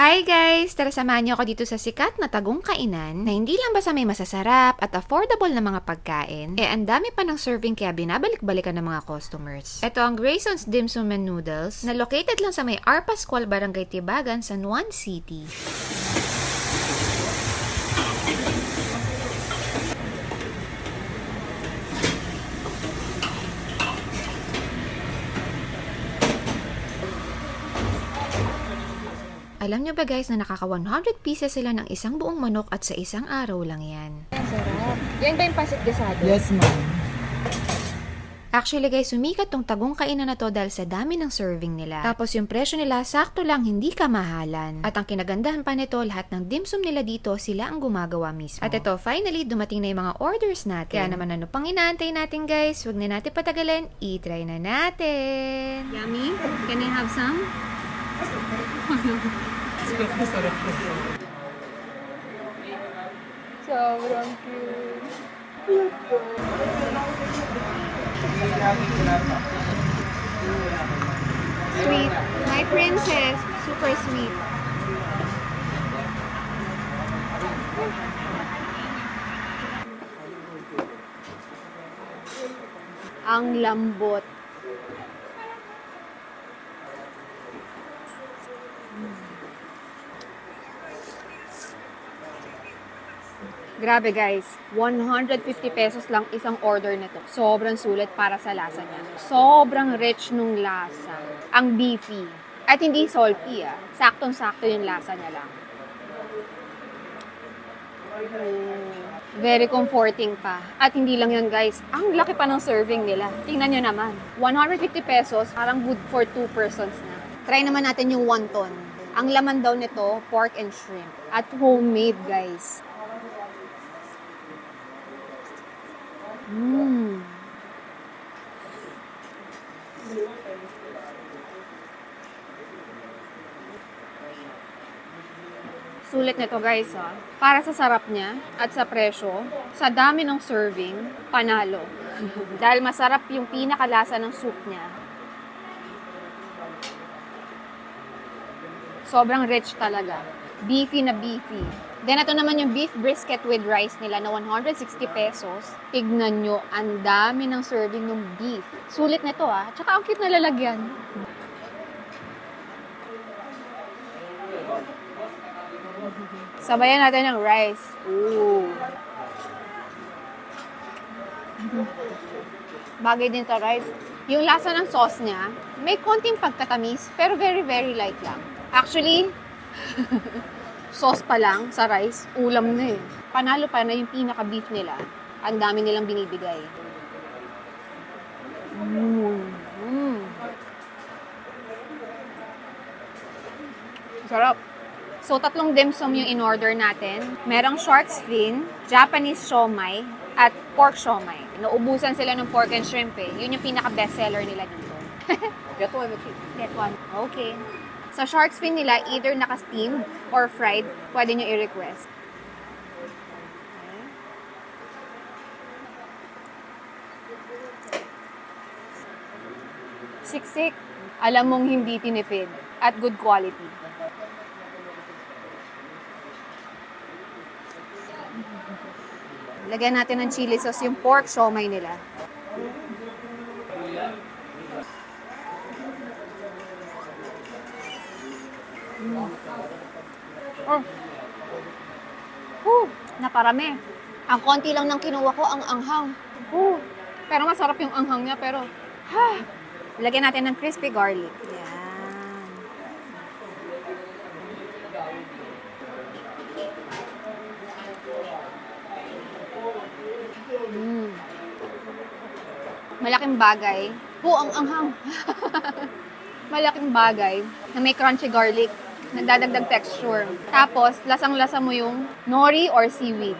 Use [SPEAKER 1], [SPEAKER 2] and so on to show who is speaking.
[SPEAKER 1] Hi guys! Tara samahan niyo ako dito sa sikat na tagong kainan na hindi lang basta may masasarap at affordable na mga pagkain, eh ang dami pa ng serving kaya binabalik-balikan ng mga customers. Ito ang Grayson's Dim Sum and Noodles na located lang sa may R. Barangay Tibagan, San Juan City. Alam niyo ba guys na nakaka 100 pieces sila ng isang buong manok at sa isang araw lang yan.
[SPEAKER 2] Sarap. Yan ba yung pasit desado?
[SPEAKER 3] Yes, ma'am.
[SPEAKER 1] Actually guys, sumikat tong tagong kainan na to dahil sa dami ng serving nila. Tapos yung presyo nila sakto lang, hindi kamahalan. At ang kinagandahan pa nito, lahat ng dim sum nila dito, sila ang gumagawa mismo. At ito, finally, dumating na yung mga orders natin. Kaya naman ano pang inaantay natin guys, huwag na natin patagalin, i-try na natin.
[SPEAKER 2] Yummy. Can I have some? Sobrang cute.
[SPEAKER 1] Sweet. My princess. Super sweet.
[SPEAKER 2] Ang lambot. Grabe guys, 150 pesos lang isang order nito. Sobrang sulit para sa lasa niya. Sobrang rich nung lasa. Ang beefy. At hindi salty ah. Saktong-sakto yung lasa niya lang. Very comforting pa. At hindi lang yan guys, ang laki pa ng serving nila. Tingnan nyo naman. 150 pesos, parang good for two persons na. Try naman natin yung wonton. Ang laman daw nito, pork and shrimp. At homemade guys. Mmm. Sulit nito guys ha. Para sa sarap niya at sa presyo, sa dami ng serving, panalo. Dahil masarap yung pinakalasa ng soup niya. Sobrang rich talaga. Beefy na beefy. Then ito naman yung beef brisket with rice nila na 160 pesos. Tignan nyo, ang dami ng serving ng beef. Sulit nito ah. Tsaka ang cute na lalagyan. Sabayan natin ng rice. Ooh. Bagay din sa rice. Yung lasa ng sauce niya, may konting pagkatamis, pero very, very light lang. Actually, sauce pa lang sa rice, ulam na eh. Panalo pa na yung pinaka-beef nila. Ang dami nilang binibigay. Mm. Mm. Sarap. So, tatlong dim sum yung in-order natin. Merong shark's fin, Japanese siomai, at pork siomai. Naubusan sila ng pork and shrimp eh. Yun yung pinaka-best seller nila dito.
[SPEAKER 3] Get one, okay.
[SPEAKER 2] Get one. Okay. Sa shark's fin nila, either naka-steamed or fried, pwede nyo i-request. Siksik. Alam mong hindi tinipid at good quality. Lagyan natin ng chili sauce yung pork siomay nila. Naparami. Ang konti lang ng kinuha ko, ang anghang. Whew. Pero masarap yung anghang niya, pero, ha! Lagyan natin ng crispy garlic. Yan. Mm. Malaking bagay. Po, ang anghang. Malaking bagay na may crunchy garlic nagdadagdag texture. Tapos, lasang-lasa mo yung nori or seaweed.